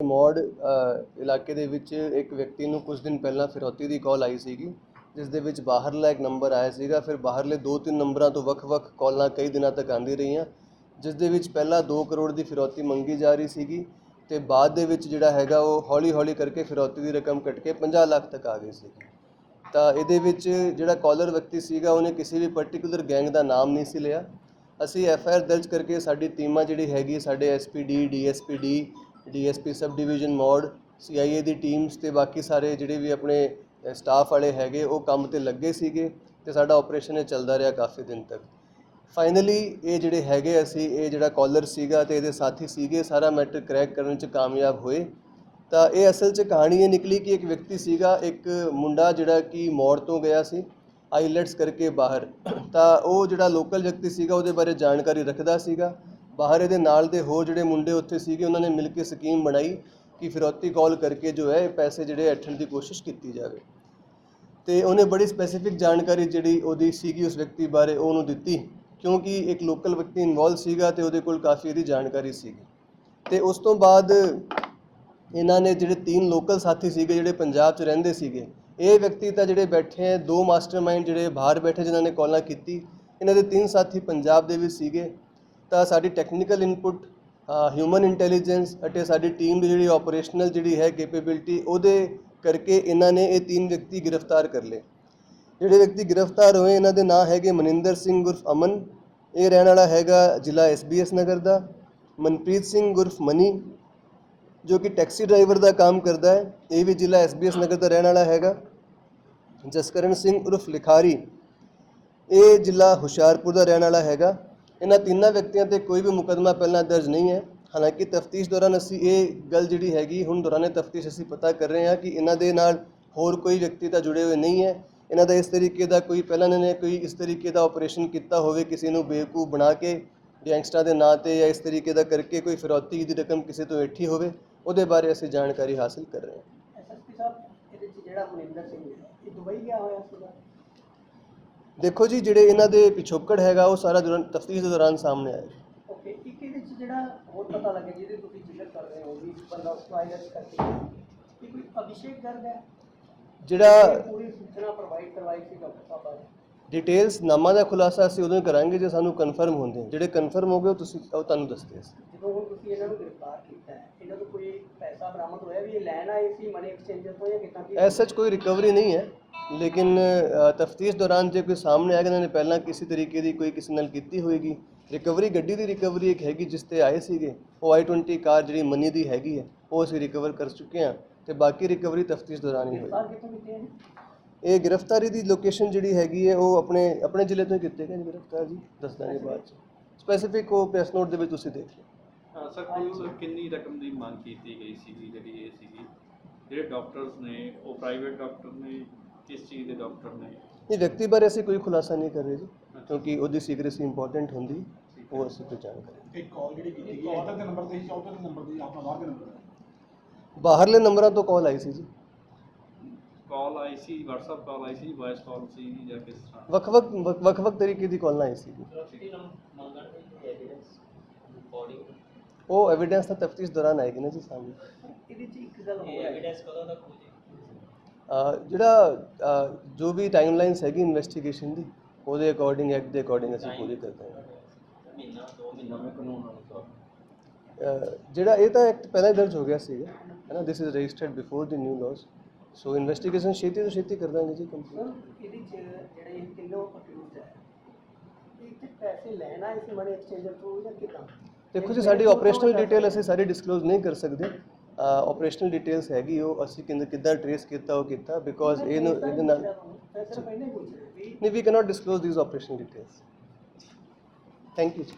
ਮੋੜ ਇਲਾਕੇ ਦੇ ਵਿੱਚ ਇੱਕ ਵਿਅਕਤੀ ਨੂੰ ਕੁਝ ਦਿਨ ਪਹਿਲਾਂ ਫਿਰੌਤੀ ਦੀ ਕਾਲ ਆਈ ਸੀਗੀ, ਜਿਸ ਦੇ ਵਿੱਚ ਬਾਹਰਲਾ ਇੱਕ ਨੰਬਰ ਆਇਆ ਸੀਗਾ। ਫਿਰ ਬਾਹਰਲੇ ਦੋ ਤਿੰਨ ਨੰਬਰਾਂ ਤੋਂ ਵੱਖ-ਵੱਖ ਕਾਲਾਂ ਕਈ ਦਿਨਾਂ ਤੱਕ ਆਂਦੀ ਰਹੀਆਂ, ਜਿਸ ਦੇ ਵਿੱਚ ਪਹਿਲਾਂ 2 ਕਰੋੜ ਦੀ ਫਿਰੌਤੀ ਮੰਗੀ ਜਾ ਰਹੀ ਸੀਗੀ ਤੇ ਬਾਅਦ ਦੇ ਵਿੱਚ ਜਿਹੜਾ ਹੈਗਾ ਉਹ ਹੌਲੀ-ਹੌਲੀ ਕਰਕੇ ਫਿਰੌਤੀ ਦੀ ਰਕਮ ਕੱਟ ਕੇ 50 ਲੱਖ ਤੱਕ ਆ ਗਈ ਸੀਗੀ। ਤਾਂ ਇਹਦੇ ਵਿੱਚ ਜਿਹੜਾ ਕਾਲਰ ਵਿਅਕਤੀ ਸੀਗਾ, ਉਹਨੇ ਕਿਸੇ ਵੀ ਪਾਰਟਿਕੂਲਰ ਗੈਂਗ ਦਾ ਨਾਮ ਨਹੀਂ ਸੀ ਲਿਆ। ਅਸੀਂ ਐਫ ਆਈ ਆਰ ਦਰਜ ਕਰਕੇ ਸਾਡੀ ਟੀਮਾਂ ਜਿਹੜੀ ਹੈਗੀ, ਸਾਡੇ S P D D S P D D S P sub division Maur C I A the teams ਤੇ ਬਾਕੀ ਸਾਰੇ ਜਿਹੜੇ ਵੀ ਆਪਣੇ ਸਟਾਫ ਵਾਲੇ ਹੈਗੇ, ਉਹ ਕੰਮ ਤੇ ਲੱਗੇ ਸੀਗੇ ਤੇ ਸਾਡਾ ਆਪਰੇਸ਼ਨ ਇਹ ਚੱਲਦਾ ਰਿਹਾ ਕਾਫੀ ਦਿਨ ਤੱਕ। ਫਾਈਨਲੀ ਇਹ ਜਿਹੜੇ ਹੈਗੇ ਅਸੀਂ, ਇਹ ਜਿਹੜਾ ਕਾਲਰ ਸੀਗਾ ਤੇ ਇਹਦੇ ਸਾਥੀ ਸੀਗੇ, ਸਾਰਾ ਮੈਟਰ ਕਰੈਕ ਕਰਨ ਚ ਕਾਮਯਾਬ ਹੋਏ। ਤਾਂ ਇਹ ਅਸਲ 'ਚ ਕਹਾਣੀ ਇਹ ਨਿਕਲੀ ਕਿ ਇੱਕ ਵਿਅਕਤੀ ਸੀਗਾ, ਇੱਕ ਮੁੰਡਾ ਜਿਹੜਾ ਕਿ ਮੌੜ ਤੋਂ ਗਿਆ ਸੀ, ਆਈਲੈਟਸ ਕਰਕੇ ਬਾਹਰ। ਤਾਂ ਉਹ ਜਿਹੜਾ ਲੋਕਲ ਵਿਅਕਤੀ ਸੀਗਾ, ਉਹਦੇ ਬਾਰੇ ਜਾਣਕਾਰੀ ਰੱਖਦਾ ਸੀਗਾ। ਬਾਹਰ ਇਹਦੇ ਨਾਲ ਦੇ ਹੋਰ ਜਿਹੜੇ ਮੁੰਡੇ ਉੱਥੇ ਸੀਗੇ, ਉਹਨਾਂ ਨੇ ਮਿਲ ਕੇ ਸਕੀਮ ਬਣਾਈ ਕਿ ਫਿਰੌਤੀ ਕਾਲ ਕਰਕੇ ਜੋ ਹੈ ਪੈਸੇ ਜਿਹੜੇ ਅੱਠਣ ਦੀ ਕੋਸ਼ਿਸ਼ ਕੀਤੀ ਜਾਵੇ। ਤੇ ਉਹਨੇ ਬੜੀ ਸਪੈਸੀਫਿਕ ਜਾਣਕਾਰੀ ਜਿਹੜੀ ਉਹਦੀ ਸੀਗੀ ਉਸ ਵਿਅਕਤੀ ਬਾਰੇ ਉਹਨੂੰ ਦਿੱਤੀ। ਕਿਉਂਕਿ ਇੱਕ ਲੋਕਲ ਵਿਅਕਤੀ ਇਨਵੋਲਵ ਸੀਗਾ ਤੇ ਉਹਦੇ ਕੋਲ ਕਾਫੀ ਇਹਦੀ ਜਾਣਕਾਰੀ ਸੀਗੀ। ਤੇ ਉਸ ਤੋਂ ਬਾਅਦ ਇਹਨਾਂ ਨੇ ਜਿਹੜੇ ਤਿੰਨ ਲੋਕਲ ਸਾਥੀ ਸੀਗੇ, ਜਿਹੜੇ ਪੰਜਾਬ 'ਚ ਰਹਿੰਦੇ ਸੀਗੇ, ਇਹ ਵਿਅਕਤੀ ਤਾਂ ਜਿਹੜੇ ਬੈਠੇ ਆ ਦੋ ਮਾਸਟਰਮਾਈਂਡ ਜਿਹੜੇ ਬਾਹਰ ਬੈਠੇ ਜਿਨ੍ਹਾਂ ਨੇ ਕਾਲਾਂ ਕੀਤੀ, ਇਹਨਾਂ ਦੇ ਤਿੰਨ ਸਾਥੀ ਪੰਜਾਬ ਦੇ ਵਿੱਚ ਸੀਗੇ। ਤਾਂ ਸਾਡੀ ਟੈਕਨੀਕਲ ਇਨਪੁਟ ਹਿਊਮਨ ਇੰਟੈਲੀਜੈਂਸ ਅਤੇ ਸਾਡੀ ਟੀਮ ਦੀ ਜਿਹੜੀ ਆਪਰੇਸ਼ਨਲ ਜਿਹੜੀ ਹੈ ਕੈਪੇਬਿਲਿਟੀ ਉਹਦੇ ਕਰਕੇ ਇਹਨਾਂ ਨੇ ਇਹ ਤਿੰਨ ਵਿਅਕਤੀ ਗ੍ਰਿਫਤਾਰ ਕਰ ਲਏ। ਜਿਹੜੇ ਵਿਅਕਤੀ ਗ੍ਰਿਫਤਾਰ ਹੋਏ, ਇਹਨਾਂ ਦੇ ਨਾਂ ਹੈਗੇ ਮਨਿੰਦਰ ਸਿੰਘ ਗੁਰਫ ਅਮਨ, ਇਹ ਰਹਿਣ ਵਾਲਾ ਹੈਗਾ ਜ਼ਿਲ੍ਹਾ ਐਸਬੀਐਸ ਨਗਰ ਦਾ, ਮਨਪ੍ਰੀਤ ਸਿੰਘ ਗੁਰਫ ਮਨੀ, ਜੋ ਕਿ ਟੈਕਸੀ ਡਰਾਈਵਰ ਦਾ ਕੰਮ ਕਰਦਾ ਹੈ, ਇਹ ਵੀ ਜ਼ਿਲ੍ਹਾ ਐਸਬੀਐਸ ਨਗਰ ਦਾ ਰਹਿਣ ਵਾਲਾ ਹੈਗਾ। ਜਸਕਰਨ ਸਿੰਘ ਉਰਫ ਲਿਖਾਰੀ, ਇਹ ਜ਼ਿਲ੍ਹਾ ਹੁਸ਼ਿਆਰਪੁਰ ਦਾ ਰਹਿਣ ਵਾਲਾ ਹੈਗਾ। ਇਹਨਾਂ ਤਿੰਨਾਂ ਵਿਅਕਤੀਆਂ ਤੇ ਕੋਈ ਵੀ ਮੁਕੱਦਮਾ ਪਹਿਲਾਂ ਦਰਜ ਨਹੀਂ ਹੈ। ਹਾਲਾਂਕਿ ਤਫਤੀਸ਼ ਦੌਰਾਨ ਅਸੀਂ ਇਹ ਗੱਲ ਜਿਹੜੀ ਹੈਗੀ, ਹੁਣ ਦੌਰਾਨੇ ਤਫਤੀਸ਼ ਅਸੀਂ ਪਤਾ ਕਰ ਰਹੇ ਹਾਂ ਕਿ ਇਹਨਾਂ ਦੇ ਨਾਲ ਹੋਰ ਕੋਈ ਵਿਅਕਤੀ ਤਾਂ ਜੁੜੇ ਹੋਏ ਨਹੀਂ ਹੈ। ਇਹਨਾਂ ਦਾ ਇਸ ਤਰੀਕੇ ਦਾ ਕੋਈ, ਪਹਿਲਾਂ ਇਹਨਾਂ ਨੇ ਕੋਈ ਇਸ ਤਰੀਕੇ ਦਾ ਆਪਰੇਸ਼ਨ ਕੀਤਾ ਹੋਵੇ ਕਿਸੇ ਨੂੰ ਬੇਵਕੂਫ ਬਣਾ ਕੇ, ਗੈਂਗਸਟਰਾਂ ਦੇ ਨਾਂ ਤੇ ਜਾਂ ਇਸ ਤਰੀਕੇ ਦਾ ਕਰਕੇ ਕੋਈ ਫਿਰੌਤੀ ਦੀ ਰਕਮ ਕਿਸੇ ਤੋਂ ਏਠੀ ਹੋਵੇ, ਉਹਦੇ ਬਾਰੇ ਅਸੀਂ ਜਾਣਕਾਰੀ ਹਾਸਲ ਕਰ ਰਹੇ ਹਾਂ। ਐਸਐਸਪੀ ਸਾਹਿਬ, ਇਹਦੇ ਚ ਜਿਹੜਾ ਮਨਿੰਦਰ ਸਿੰਘ, ਇਹ ਦੁਬਈ ਗਿਆ ਹੋਇਆ ਸੀਗਾ। ਦੇਖੋ ਜੀ ਜਿਹੜੇ ਇਹਨਾਂ ਦੇ ਪਿਛੋਕੜ ਹੈਗਾ ਉਹ ਸਾਰਾ ਦੌਰਾਨ ਤਫਤੀਸ਼ ਦੇ ਦੌਰਾਨ ਸਾਹਮਣੇ ਆਏਗਾ ਓਕੇ ਇੱਕ ਇਹਦੇ ਚ ਜਿਹੜਾ ਹੋਰ ਪਤਾ ਲੱਗਿਆ ਜਿਹਦੇ ਤੁਸੀਂ ਜ਼ਿਕਰ ਕਰ ਰਹੇ ਹੋ ਵੀ ਬੰਦਾ ਉਸ ਵਾਇਰਸ ਕਰਕੇ। ਇਹ ਕੋਈ ਅਭਿਸ਼ੇਕ ਗਰਗ ਹੈ? ਜਿਹੜਾ ਇਹ ਪੂਰੀ ਸੂਚਨਾ ਪ੍ਰੋਵਾਈਡ ਕਰਵਾਈ ਸੀ ਡਾਕਟਰ ਸਾਹਿਬ ਬਾਰੇ। ਡਿਟੇਲਸ ਨਾਮਾਂ ਦਾ ਖੁਲਾਸਾ ਅਸੀਂ ਉਦੋਂ ਕਰਾਂਗੇ ਜੇ ਸਾਨੂੰ ਕਨਫਰਮ ਹੁੰਦੇ। ਜਿਹੜੇ ਕਨਫਰਮ ਹੋ ਗਏ ਉਹ ਤੁਸੀਂ ਉਹ ਤੁਹਾਨੂੰ ਦੱਸਦੇ ਅਸੀਂ। ਜਦੋਂ ਹੁਣ ਤੁਸੀਂ ਇਹਨਾਂ ਨੂੰ ਗ੍ਰਿਫਤਾਰ ਕੀਤਾ ਹੈ ਇਹਨਾਂ ਤੋਂ ਕੋਈ ਪੈਸਾ ਬਰਾਮਦ ਹੋਇਆ ਵੀ ਇਹ ਲੈਣ ਆਏ ਸੀ ਮਨੀ ਐਕਸਚੇਂਜਰ ਤੋਂ ਜਾਂ ਕਿੱਦਾਂ ਕੀ ਐਸ ਸੱਚ ਕੋਈ ਰਿਕਵਰੀ ਨਹੀਂ ਹੈ। ਲੇਕਿਨ ਤਫਤੀਸ਼ ਦੌਰਾਨ ਜੇ ਕੋਈ ਸਾਹਮਣੇ ਆਏਗਾ ਇਹਨਾਂ ਨੇ ਪਹਿਲਾਂ ਕਿਸੇ ਤਰੀਕੇ ਦੀ ਕੋਈ ਕਿਸੇ ਨਾਲ ਕੀਤੀ ਹੋਏਗੀ? ਰਿਕਵਰੀ ਗੱਡੀ ਦੀ ਰਿਕਵਰੀ ਇੱਕ ਹੈਗੀ ਜਿਸ ਤੇ ਆਏ ਸੀਗੇ। ਉਹ i20 ਕਾਰ ਜਿਹੜੀ ਮਨੀ ਦੀ ਹੈਗੀ ਹੈ ਉਹ ਅਸੀਂ ਰਿਕਵਰ ਕਰ ਚੁੱਕੇ ਹਾਂ ਤੇ ਬਾਕੀ ਰਿਕਵਰੀ ਤਫਤੀਸ਼ ਦੌਰਾਨ ਹੀ ਹੋਏਗੀ। ਗ੍ਰਿਫਤਾਰ ਕਿੱਥੋਂ ਕੀਤੇ ਹੈ ਇਹ ਗ੍ਰਿਫਤਾਰੀ ਦੀ ਲੋਕੇਸ਼ਨ ਜਿਹੜੀ ਹੈਗੀ ਹੈ ਉਹ ਆਪਣੇ ਆਪਣੇ ਜ਼ਿਲ੍ਹੇ ਤੋਂ ਹੀ ਕੀਤੇ ਗਏ ਨੇ ਗ੍ਰਿਫਤਾਰ ਜੀ ਦੱਸ ਦਾਂਗੇ ਬਾਅਦ ਚ। ਸਪੈਸੀਫਿਕ ਉਹ ਪ੍ਰੈਸ ਨੋਟ ਦੇ ਵਿੱਚ ਤੁਸੀਂ ਦੇਖ ਲਓ। ਅਹ ਸਰ ਕੁੱਲ ਕਿੰਨੀ ਰਕਮ ਦੀ ਮੰਗ ਕੀਤੀ ਗਈ ਸੀਗੀ ਜਿਹੜੀ ਇਹ ਸੀਗੀ? ਜਿਹੜੇ ਡਾਕਟਰਸ ਨੇ ਉਹ ਪ੍ਰਾਈਵੇਟ ਡਾਕਟਰ ਨੇ ਕਿਸ ਚੀਜ਼ ਦੇ ਡਾਕਟਰ ਨੇ? ਇਹ ਵਿਅਕਤੀ ਬਾਰੇ ਅਸੀਂ ਕੋਈ ਖੁਲਾਸਾ ਨਹੀਂ ਕਰ ਰਹੇ ਜੀ ਕਿਉਂਕਿ ਉਹਦੀ ਸੀਕ੍ਰੇਸੀ ਇੰਪੋਰਟੈਂਟ ਹੁੰਦੀ ਉਹ ਅਸੀਂ ਕੋਈ ਜਾਣਕਾਰੀ ਇੱਕ ਕਾਲ ਜਿਹੜੀ ਕੀਤੀ ਗਈ ਹੈ। ਦੇ ਨੰਬਰ ਤੇ ਸੀ ਚੌਥੇ ਦੇ ਨੰਬਰ ਤੇ ਆਪਣਾ ਬਾਹਰ ਦੇ ਨੰਬਰ ਤੇ। ਬਾਹਰਲੇ ਨੰਬਰਾਂ ਤੋਂ ਕਾਲ ਆਈ ਸੀ ਜੀ। ਕਾਲ ਆਈ ਸੀ WhatsApp ਕਾਲ ਆਈ ਸੀ ਵਾਇਸ ਕਾਲ ਸੀ ਜਾਂ ਕਿਸ ਤਰ੍ਹਾਂ? ਵੱਖ-ਵੱਖ ਵੱਖ-ਵੱਖ ਤਰੀਕੇ ਦੀ ਕਾਲਾਂ ਆਈ ਸੀ ਉਹ ਐਵੀਡੈਂਸ ਤਾਂ ਤਫਤੀਸ਼ ਦੌਰਾਨ ਆਏਗੀ ਨਾ ਜੀ ਸਾਹਮਣੇ। ਇਹਦੇ ਚ ਇੱਕ ਗੱਲ ਹੋਰ ਹੈ। ਅਹ ਜਿਹੜਾ ਜੋ ਵੀ ਟਾਈਮਲਾਈਨਸ ਹੈਗੀ ਇਨਵੈਸਟੀਗੇਸ਼ਨ ਦੀ ਉਹਦੇ ਅਕੋਰਡਿੰਗ ਐਕਟ ਦੇ ਅਕੋਰਡਿੰਗ ਅਸੀਂ ਪੂਰੀ ਕਰਦੇ ਹਾਂ। ਅਹ ਜਿਹੜਾ ਇਹ ਤਾਂ ਐਕਟ ਪਹਿਲਾਂ ਹੀ ਦਰਜ ਹੋ ਗਿਆ ਸੀਗਾ ਹੈ ਨਾ? This is registered before the new laws so investigation ਛੇਤੀ ਤੋਂ ਛੇਤੀ ਕਰ ਦਾਂਗੇ ਜੀ ਕੰਪਲੀਟ ਇਹਦੇ ਚ ਜਿਹੜੇ ਇਹ ਤਿੰਨੋਂ ਅਕਿਊਜ਼ਡ ਹੈ? ਇਹ ਪੈਸੇ ਲੈਣ ਆਏ ਸੀ ਮਨੀ ਐਕਸਚੇਂਜਰ ਤੋਂ ਜਾਂ ਕਿੱਦਾਂ? ਦੇਖੋ ਜੀ ਸਾਡੀ ਆਪਰੇਸ਼ਨਲ ਡਿਟੇਲ ਅਸੀਂ ਸਾਰੀ ਡਿਸਕਲੋਜ਼ ਨਹੀਂ ਕਰ ਸਕਦੇ। ਆਪਰੇਸ਼ਨਲ ਡਿਟੇਲਸ ਹੈਗੀ ਉਹ ਅਸੀਂ ਕਿੰਦ ਕਿੱਦਾਂ ਟਰੇਸ ਕੀਤਾ ਉਹ ਕੀਤਾ ਬਿਕੋਜ਼ ਇਹਨੂੰ ਇਹਦੇ ਨਾਲ ਨਹੀਂ ਵੀ cannot disclose these operational details thank you ਜੀ